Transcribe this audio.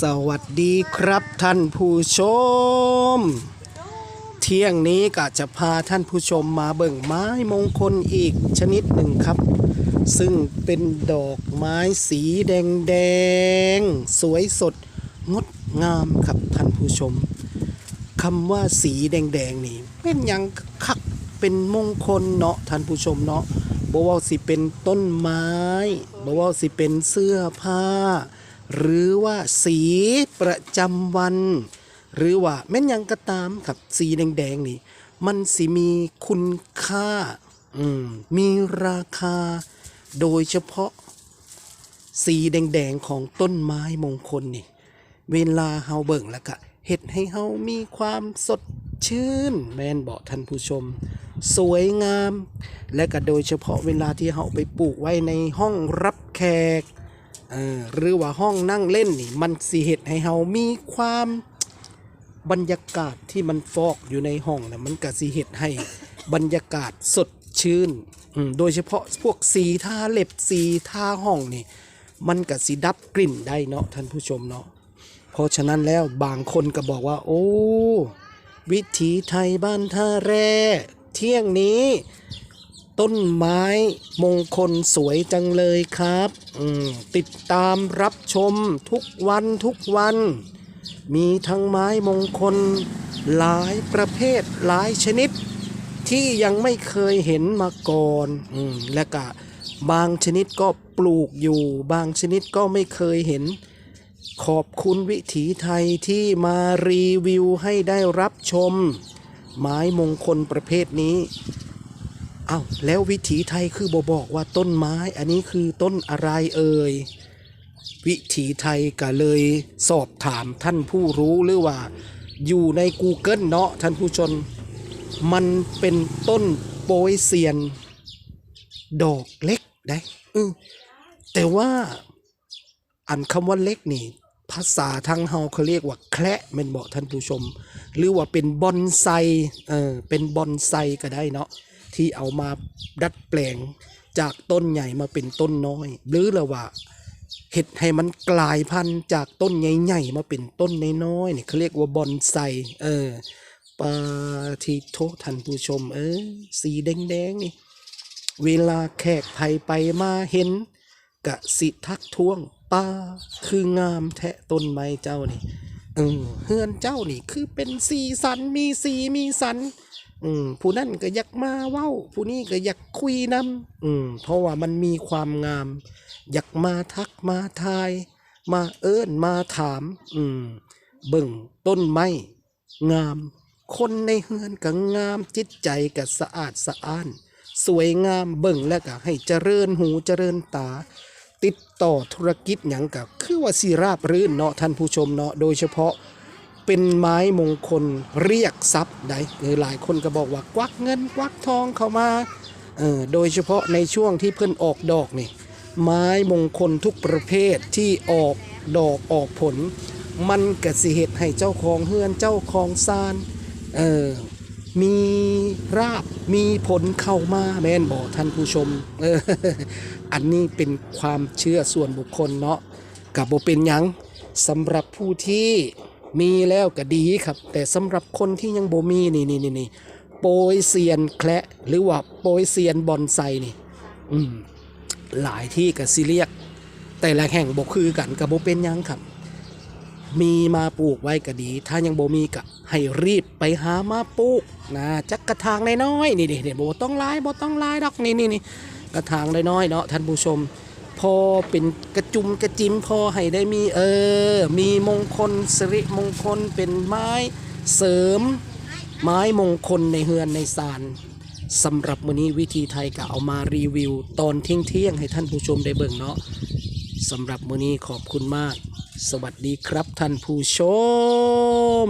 สวัสดีครับท่านผู้ชม เที่ยงนี้ก็จะพาท่านผู้ชมมาเบิ่งไม้มงคลอีกชนิดหนึ่งครับ ซึ่งเป็นดอกไม้สีแดงแดงสวยสดงดงามครับท่านผู้ชมคำว่าสีแดงแดงนี่เป็นยังคักเป็นมงคลเนาะท่านผู้ชมเนาะบ่ว่าสิเป็นต้นไม้บ่ว่าสิเป็นเสื้อผ้า หรือว่าสีประจำวัน หรือว่าแม่นยังก็ตามครับสีแดงๆนี่ มันสิมีคุณค่าอืมมีราคา โดยเฉพาะ สีแดงๆของต้นไม้มงคลนี่ เวลาเฮาเบิ่งแล้วก็เฮ็ดให้เฮามีความสดชื่น แม่นบอกท่านผู้ชม สวยงาม และก็โดยเฉพาะเวลาที่เฮาไปปลูกไว้ในห้องรับแขก หรือว่าห้องนั่งเล่นนี่ มันสิเฮ็ดให้เฮามีความบรรยากาศที่มันฟอกอยู่ในห้องนะมันก็สิเฮ็ดให้บรรยากาศสดชื่น โดยเฉพาะพวกสีทาเล็บสีทาห้องนี่ มันก็สิดับกลิ่นได้เนาะท่านผู้ชมเนาะเพราะฉะนั้นแล้วบางคนก็บอกว่า โอ้ วิถีไทยบ้านท่าแร่เที่ยงนี้ ต้นไม้มงคลสวยจังเลยครับติดตามรับชมทุกวันทุกวัน มีทั้งไม้มงคล หลายประเภทหลายชนิด ที่ยังไม่เคยเห็นมาก่อนอและก็บางชนิดก็ปลูกอยู่ บางชนิดก็ไม่เคยเห็น ขอบคุณวิถีไทยที่มารีวิวให้ได้รับชม ไม้มงคลประเภทนี้ อ้าแล้ววิถีไทยคือบอบอกว่าต้นไม้ อันนี้คือต้นอะไรเอ่ยวิถีไทยก็เลยสอบถามท่านผู้รู้หรือว่า อยู่ใน Google เนาะท่านผู้ชมมันเป็นต้นโปยเซียน ดอกเล็กได้อแต่ว่าอันคำว่าเล็กนี่ ภาษาทางเฮาเขาเรียกว่าแคละแม่นบอกท่านผู้ชม หรือว่าเป็นบอนไซเออเป็นบอนไซก็ได้เนาะ ที่เอามาดัดแปลงจากต้นใหญ่มาเป็นต้นน้อย หรือละว่าเห็ดให้มันกลายพันธุ์จากต้นใหญ่ๆมาเป็นต้นน้อยๆเนี่ยเขาเรียกว่าบอนไซเออปาทีโทท่านผู้ชม เออสีแดงๆนี่เวลาแขกไผไปมาเห็นกะสิทักท้วงป้าคืองามแทะต้นไม้เจ้านี่เออเฮือนเจ้านี่คือเป็นสีสันมีสีมีสัน อืมผู้นั่นก็อยากมาเว้า ผู้นี้ก็อยากคุยนำอืมเพราะว่ามันมีความงาม อยากมาทักมาทาย มาเอิ้นมาถาม อืมเบิ่งต้นไม้งาม คนในเฮือนก็งามจิตใจก็สะอาดสะอ้าน สวยงามเบิ่งแล้วก็ให้เจริญหูเจริญตา ติดต่อธุรกิจหยังกับคือว่าสีราบรื่นเนาะท่านผู้ชมเนาะโดยเฉพาะ เป็นไม้มงคลเรียกทรัพย์ได้เออหลายคนก็บอกว่ากวักเงินกวักทองเข้ามาเออโดยเฉพาะในช่วงที่เพิ่นออกดอกนี่ไม้มงคลทุกประเภทที่ออกดอกออกผล มันกสิเหตุให้เจ้าของเฮือนเจ้าของซานเออมีราบมีผลเข้ามาแม่นบอกท่านผู้ชมเอออันนี้เป็นความเชื่อส่วนบุคคลเนาะกับโบเป็นยังสำหรับผู้ที่ มีแล้วก็ดีครับ แต่สำหรับคนที่ยังโบมีนี่นี่นี่นี่โปยเซียนแคละหรือว่าโปยเซียนบอนไซนี่ อืมหลายที่กับซีเรียก แต่ละแห่งบกคือกันกับโบเป็นยังครับ มีมาปลูกไว้ก็ดี ถ้ายังบ่มีก็ให้รีบไปหามาปลูกนะจักกระถางน้อยๆนี่ดิเดี๋ยวบ่ต้องลายบ่ต้องลายดอกนี่นี่นี่กระถางน้อยๆเนาะท่านผู้ชม พอเป็นกระจุมกระจิมพอให้ได้มีเออ มีมงคลสิริมงคลเป็นไม้เสริม ไม้มงคลในเฮือนในศาลสำหรับมื้อนี้วิธีไทยก็เอามารีวิว ตอนเที่ยงๆให้ท่านผู้ชมได้เบิ่งเนาะสำหรับมื้อนี้ขอบคุณมาก สวัสดีครับท่านผู้ชม